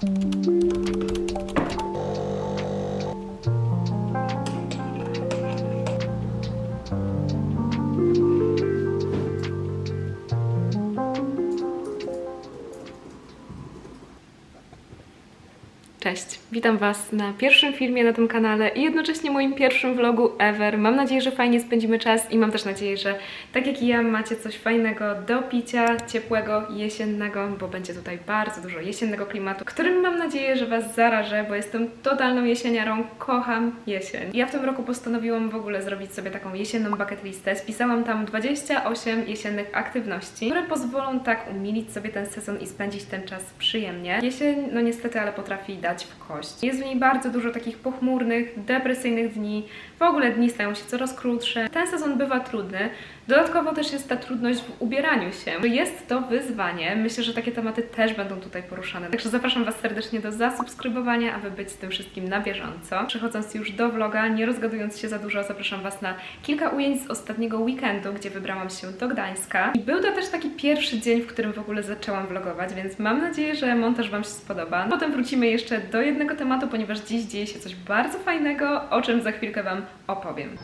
Thank you. Witam Was na pierwszym filmie na tym kanale i jednocześnie moim pierwszym vlogu ever. Mam nadzieję, że fajnie spędzimy czas i mam też nadzieję, że tak jak i ja macie coś fajnego do picia, ciepłego, jesiennego, bo będzie tutaj bardzo dużo jesiennego klimatu, którym mam nadzieję, że Was zarażę, bo jestem totalną jesieniarą, kocham jesień. Ja w tym roku postanowiłam w ogóle zrobić sobie taką jesienną bucket listę. Spisałam tam 28 jesiennych aktywności, które pozwolą tak umilić sobie ten sezon i spędzić ten czas przyjemnie. Jesień, no niestety, ale potrafi dać w kość. Jest w niej bardzo dużo takich pochmurnych, depresyjnych dni. W ogóle dni stają się coraz krótsze. Ten sezon bywa trudny. Dodatkowo też jest ta trudność w ubieraniu się. Jest to wyzwanie. Myślę, że takie tematy też będą tutaj poruszane. Także zapraszam Was serdecznie do zasubskrybowania, aby być z tym wszystkim na bieżąco. Przechodząc już do vloga, nie rozgadując się za dużo, zapraszam Was na kilka ujęć z ostatniego weekendu, gdzie wybrałam się do Gdańska. I był to też taki pierwszy dzień, w którym w ogóle zaczęłam vlogować, więc mam nadzieję, że montaż Wam się spodoba. Potem wrócimy jeszcze do jednego tematu, ponieważ dziś dzieje się coś bardzo fajnego, o czym za chwilkę Wam opowiem.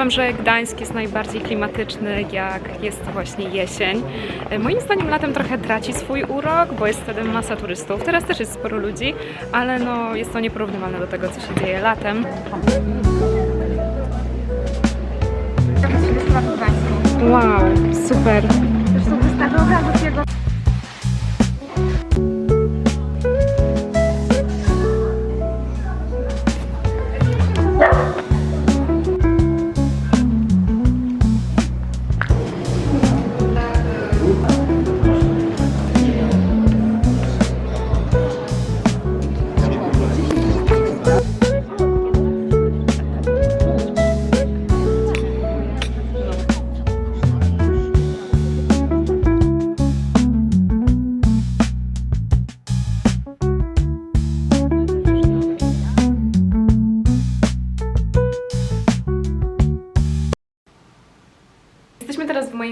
Wam, że Gdańsk jest najbardziej klimatyczny, jak jest właśnie jesień. E, Moim zdaniem latem trochę traci swój urok, bo jest wtedy masa turystów. Teraz też jest sporo ludzi, ale no, jest to nieporównywalne do tego, co się dzieje latem. Wow, super. Zresztą wystawy obrazów jego.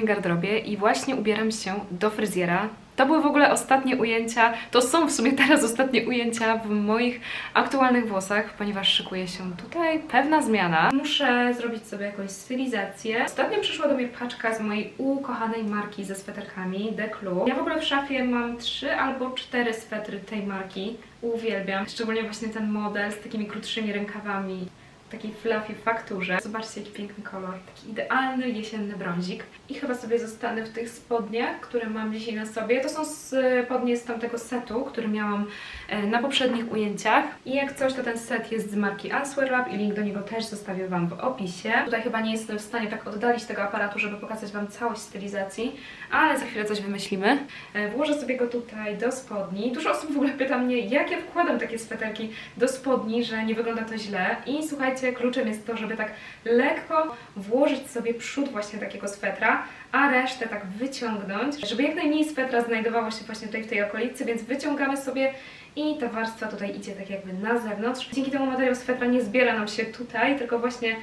Garderobie i właśnie ubieram się do fryzjera. To były w ogóle ostatnie ujęcia, to są w sumie teraz ostatnie ujęcia w moich aktualnych włosach, ponieważ szykuje się tutaj pewna zmiana. Muszę zrobić sobie jakąś stylizację. Ostatnio przyszła do mnie paczka z mojej ukochanej marki ze sweterkami Declu. Ja w ogóle w szafie mam trzy albo cztery swetry tej marki. Uwielbiam, szczególnie właśnie ten model z takimi krótszymi rękawami takiej fluffy fakturze. Zobaczcie, jaki piękny kolor. Taki idealny jesienny brązik. I chyba sobie zostanę w tych spodniach, które mam dzisiaj na sobie. To są spodnie z tamtego setu, który miałam e, na poprzednich ujęciach. I jak coś, to ten set jest z marki Answer Lab i link do niego też zostawię Wam w opisie. Tutaj chyba nie jestem w stanie tak oddalić tego aparatu, żeby pokazać Wam całość stylizacji, ale za chwilę coś wymyślimy. E, Włożę sobie go tutaj do spodni. Dużo osób w ogóle pyta mnie, jak ja wkładam takie sweterki do spodni, że nie wygląda to źle. I słuchajcie, kluczem jest to, żeby tak lekko włożyć sobie przód właśnie takiego swetra, a resztę tak wyciągnąć, żeby jak najmniej swetra znajdowało się właśnie tutaj w tej okolicy, więc wyciągamy sobie i ta warstwa tutaj idzie tak jakby na zewnątrz. Dzięki temu materiał swetra nie zbiera nam się tutaj, tylko właśnie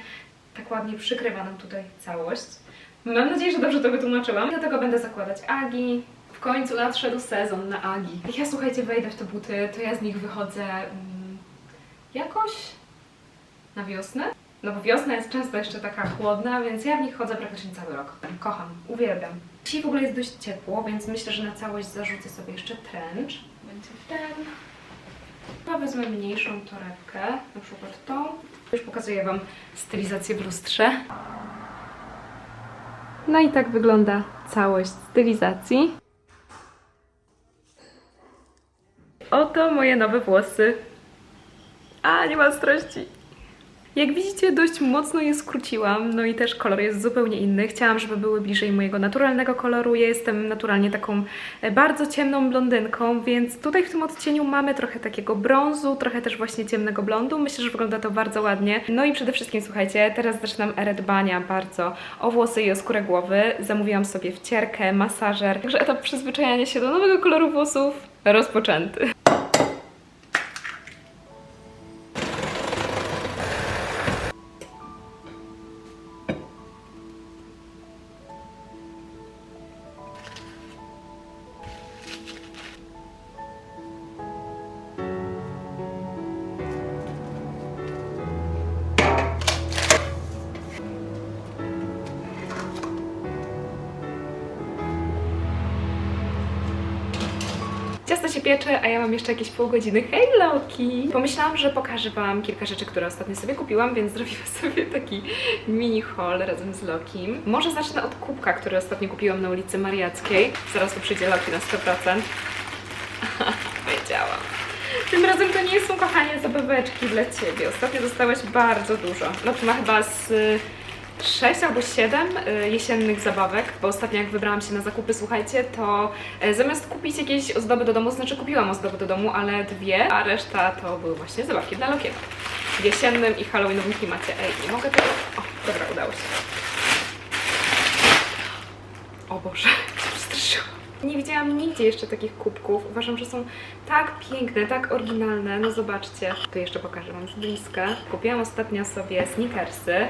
tak ładnie przykrywa nam tutaj całość. Mam nadzieję, że dobrze to wytłumaczyłam. Do tego będę zakładać agi. W końcu nadszedł sezon na agi. Ja słuchajcie, wejdę w te buty, to ja z nich wychodzę mm, jakoś na wiosnę. No bo wiosna jest często jeszcze taka chłodna, więc ja w nich chodzę praktycznie cały rok. Kocham, uwielbiam. Dzisiaj w ogóle jest dość ciepło, więc myślę, że na całość zarzucę sobie jeszcze trench. Będzie ten. Chyba wezmę mniejszą torebkę, na przykład tą. Już pokazuję Wam stylizację w lustrze. No i tak wygląda całość stylizacji. Oto moje nowe włosy. A, nie ma ostrości. Jak widzicie, dość mocno je skróciłam, no i też kolor jest zupełnie inny. Chciałam, żeby były bliżej mojego naturalnego koloru. Ja jestem naturalnie taką e, bardzo ciemną blondynką, więc tutaj w tym odcieniu mamy trochę takiego brązu, trochę też właśnie ciemnego blondu. Myślę, że wygląda to bardzo ładnie. No i przede wszystkim, słuchajcie, teraz zaczynam erę dbania bardzo o włosy i o skórę głowy. Zamówiłam sobie wcierkę, masażer, także etap przyzwyczajania się do nowego koloru włosów rozpoczęty. Ciasto się piecze, a ja mam jeszcze jakieś pół godziny. Hej Loki! Pomyślałam, że pokażę Wam kilka rzeczy, które ostatnio sobie kupiłam, więc zrobimy sobie taki mini haul razem z Lokim. Może zacznę od kubka, który ostatnio kupiłam na ulicy Mariackiej. Zaraz tu przyjdzie Loki na 100%. Wiedziałam. Tym razem to nie są, kochanie, zabaweczki dla Ciebie. Ostatnio dostałeś bardzo dużo. Loki ma chyba z... y, 6 albo 7 jesiennych zabawek, bo ostatnio jak wybrałam się na zakupy, słuchajcie, to e, zamiast kupić jakieś ozdoby do domu, znaczy kupiłam ozdoby do domu, ale dwie, a reszta to były właśnie zabawki dla Lokiego. W jesiennym i halloweenowym klimacie. Ej, nie mogę tego... O, dobra, udało się. O Boże, się. Nie widziałam nigdzie jeszcze takich kubków. Uważam, że są tak piękne, tak oryginalne. No zobaczcie. Tu jeszcze pokażę Wam z bliska. Kupiłam ostatnio sobie sneakersy.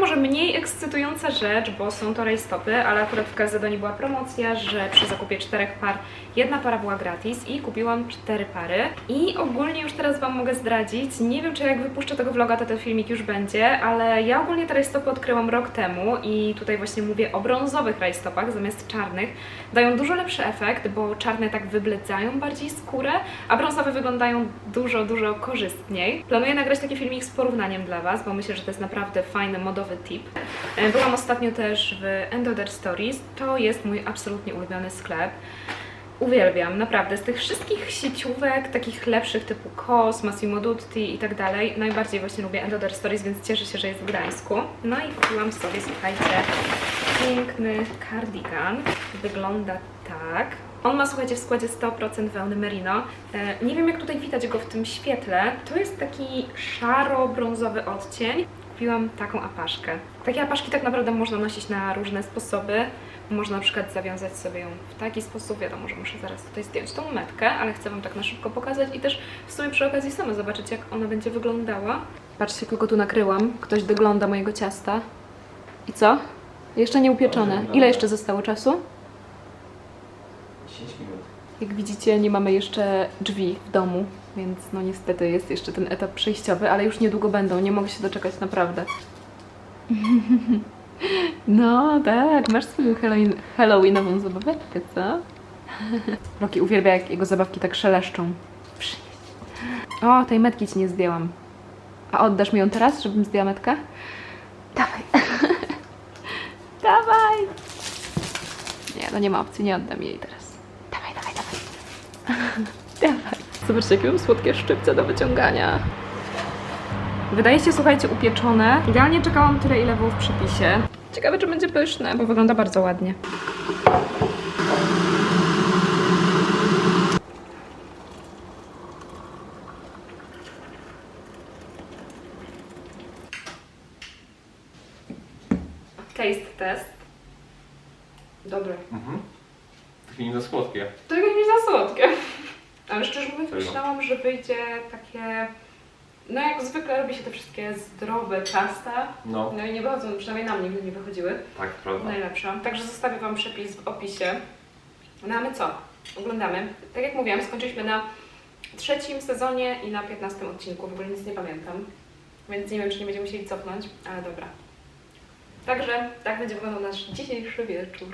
Może mniej ekscytująca rzecz, bo są to rajstopy, ale akurat w Calzedonie była promocja, że przy zakupie czterech par jedna para była gratis i kupiłam cztery pary. I ogólnie już teraz Wam mogę zdradzić, nie wiem czy jak wypuszczę tego vloga, to ten filmik już będzie, ale ja ogólnie te rajstopy odkryłam rok temu i tutaj właśnie mówię o brązowych rajstopach zamiast czarnych. Dają dużo lepszy efekt, bo czarne tak wybledzają bardziej skórę, a brązowe wyglądają dużo, dużo korzystniej. Planuję nagrać taki filmik z porównaniem dla Was, bo myślę, że to jest naprawdę fajny, modowy tip. E, Byłam ostatnio też w Endoder Stories. To jest mój absolutnie ulubiony sklep. Uwielbiam, naprawdę. Z tych wszystkich sieciówek, takich lepszych typu KOS, Massimo Dutti i tak dalej, najbardziej właśnie lubię Endoder Stories, więc cieszę się, że jest w Gdańsku. No i kupiłam sobie, słuchajcie, piękny cardigan. Wygląda tak. On ma, słuchajcie, w składzie 100% wełny merino. E, nie wiem, jak tutaj widać go w tym świetle. To jest taki szaro-brązowy odcień. Kupiłam taką apaszkę. Takie apaszki tak naprawdę można nosić na różne sposoby. Można na przykład zawiązać sobie ją w taki sposób. Wiadomo, że muszę zaraz tutaj zdjąć tą metkę, ale chcę Wam tak na szybko pokazać i też w sumie przy okazji sama zobaczyć, jak ona będzie wyglądała. Patrzcie, kogo tu nakryłam. Ktoś dogląda mojego ciasta. I co? Jeszcze nie upieczone. Ile jeszcze zostało czasu? 10 minut. Jak widzicie, nie mamy jeszcze drzwi w domu, więc no niestety jest jeszcze ten etap przejściowy, ale już niedługo będą, nie mogę się doczekać naprawdę. No tak, masz swoją Halloween, Halloweenową zabaweczkę, co? Roki uwielbia, jak jego zabawki tak szeleszczą. O, tej metki ci nie zdjęłam. A oddasz mi ją teraz, żebym zdjęła metkę? Dawaj. Dawaj. Nie, no nie ma opcji, nie oddam jej teraz. Dawaj, dawaj, dawaj. dawaj. Zobaczcie, jakie mam słodkie szczypce do wyciągania. Wydaje się, słuchajcie, upieczone. Idealnie czekałam tyle, ile było w przepisie. Ciekawe, czy będzie pyszne, bo wygląda bardzo ładnie. Taste test. Dobre. Mhm. Takie nie za słodkie. To nie za słodkie. Ale szczerze mówiąc, Serio? myślałam, że wyjdzie takie. No jak zwykle robi się te wszystkie zdrowe ciasta. No, No i nie wychodzą, przynajmniej na mnie nigdy nie wychodziły. tak, prawda. Najlepsze. Także zostawię Wam przepis w opisie. No a my co? Oglądamy. Tak jak mówiłam, skończyliśmy na trzecim sezonie i na 15 odcinku. W ogóle nic nie pamiętam. Więc nie wiem, czy nie będziemy musieli cofnąć, ale dobra. Także tak będzie wyglądał nasz dzisiejszy wieczór.